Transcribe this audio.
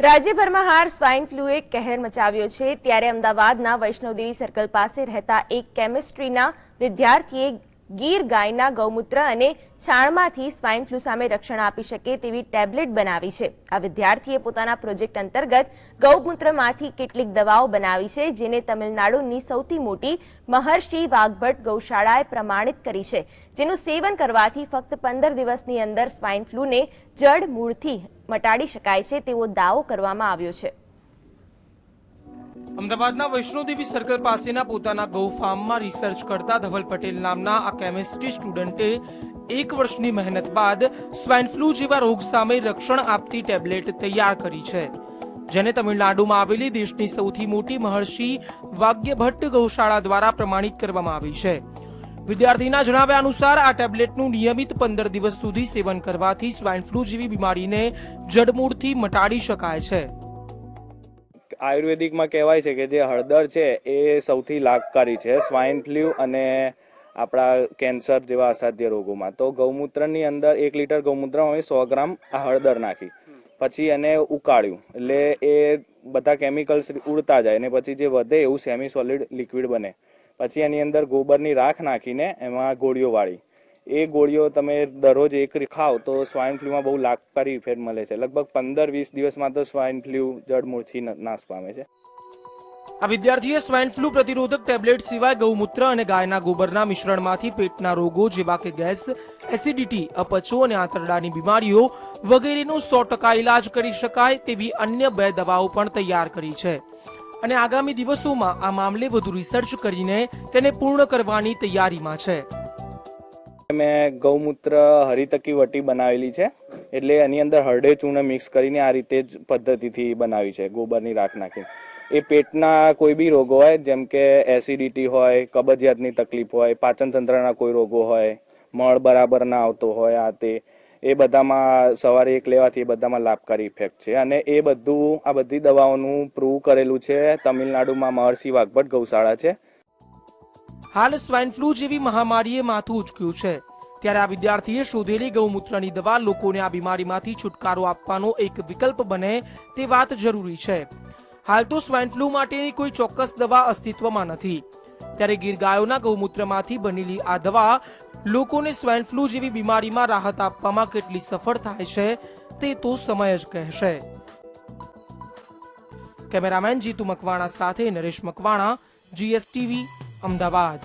રાજ્યભરમાં હાર સ્વાઇન ફ્લુએ કહેર મચાવ્યો છે. ત્યારે અમદાવાદના વૈષ્ણવદેવી સર્કલ પાસે રહેતા એક કેમિસ્ટ્રીના વિદ્યાર્થીએ ગીર ગાયના ગૌમૂત્ર અને છાણમાંથી સ્વાઇન ફ્લૂ સામે રક્ષણ આપી શકે તેવી ટેબ્લેટ બનાવી છે. આ વિદ્યાર્થીએ પોતાના પ્રોજેક્ટ અંતર્ગત ગૌમૂત્રમાંથી કેટલીક દવાઓ બનાવી છે, જેને તમિલનાડુની સૌથી મોટી મહર્ષિ વાઘભટ્ટ ગૌશાળાએ પ્રમાણિત કરી છે, જેનું સેવન કરવાથી ફક્ત પંદર દિવસની અંદર સ્વાઇન ફ્લૂને જડ મૂળથી મટાડી શકાય છે તેવો દાવો કરવામાં આવ્યો છે. અમદાવાદના વૈષ્ણોદેવી સર્કલ પાસેના પોતાના ગૌ ફાર્મમાં રિસર્ચ કરતા ધવલ પટેલ નામના આ કેમિસ્ટ્રી સ્ટુડન્ટે એક વર્ષની મહેનત બાદ સ્વાઇન ફ્લૂ જેવા રોગ સામે રક્ષણ આપતી ટેબ્લેટ તૈયાર કરી છે. જેને તમિલનાડુમાં આવેલી દેશની સૌથી મોટી મહર્ષિ વાગ્યભટ્ટ ગૌશાળા દ્વારા પ્રમાણિત કરવામાં આવી છે. વિદ્યાર્થીના જણાવ્યા અનુસાર આ ટેબ્લેટનું નિયમિત પંદર દિવસ સુધી સેવન કરવાથી સ્વાઇન ફ્લૂ જેવી બીમારીને જડમૂળથી મટાડી શકાય છે. આયુર્વેદિકમાં કહેવાય છે કે જે હળદર છે એ સૌથી લાભકારી છે, સ્વાઇન ફ્લૂ અને આપણા કેન્સર જેવા અસાધ્ય રોગોમાં. તો ગૌમૂત્રની અંદર એક લીટર ગૌમૂત્રમાં સો ગ્રામ હળદર નાખી. પછી એને ઉકાળ્યું. એટલે એ બધા કેમિકલ્સ ઉડતા જાય અને પછી જે વધે એવું સેમી સોલિડ લિક્વિડ બને. પછી એની અંદર ગોબરની રાખ નાખીને એમાં ગોળીઓ વાળી. એ ગોળીઓ તમે દરરોજ એક ખાઓ તો સ્વાઇન ફ્લૂમાં બહુ લાભકારી ઇફેક્ટ મળે છે. લગભગ પંદર વીસ દિવસમાં તો સ્વાઇન ફ્લૂ જડમૂળથી નાશ પામે છે. આ વિદ્યાર્થીએ સ્વાઇન ફ્લૂ પ્રતિરોધક ટેબ્લેટ સિવાય ગૌમૂત્ર અને ગાયના ગોબરના મિશ્રણમાંથી પેટના રોગો જેવા કે ગેસ, એસિડિટી, અપચો અને આંતરડાની બીમારીઓ વગેરેનો સો ટકા ઇલાજ કરી શકાય તેવી અન્ય બે દવાઓ પણ તૈયાર કરી છે. અને આગામી દિવસોમાં આ મામલે વધુ રિસર્ચ કરીને તેને પૂર્ણ કરવાની તૈયારીમાં છે. મેં ગૌમૂત્ર હરિતકી વટી બનાવેલી છે. એટલે એની અંદર હરડે ચૂર્ણ મિક્સ કરીને આ રીતે જ પદ્ધતિથી બનાવી છે, ગોબરની રાખ નાખીને. એ પેટના કોઈ બી રોગો હોય, જેમ કે એસિડિટી હોય, કબજિયાતની તકલીફ હોય, પાચન તંત્રના કોઈ રોગો હોય, મળ બરાબર ના આવતો હોય આ તે, એ બધામાં સવારે એક લેવાથી એ બધામાં લાભકારી ઇફેક્ટ છે. અને એ બધું આ બધી દવાઓનું પ્રૂવ કરેલું છે, તમિલનાડુમાં મહર્ષિ વાઘભટ ગૌશાળા છે. હાલ સ્વાઇન ફ્લૂ જેવી મહામારીએ માથું ઉચક્યું છે. ત્યારે આ વિદ્યાર્થીએ શોધેલી ગૌમૂત્રની દવા લોકોને આ બીમારીમાંથી છુટકારો આપવાનો એક વિકલ્પ બને તે વાત જરૂરી છે. હાલ તો સ્વાઇન ફ્લૂ માટેની કોઈ ચોક્કસ દવા અસ્તિત્વમાં નથી. ત્યારે ગીર ગાયોના ગૌમૂત્રમાંથી બનેલી આ દવા લોકોને સ્વાઇન ફ્લૂ જેવી બીમારીમાં રાહત આપવામાં કેટલી સફળ થાય છે તે તો સમય જ કહેશે. કેમેરામેન જીતુ મકવાણા સાથે Naresh Makwana, GSTV amb debat,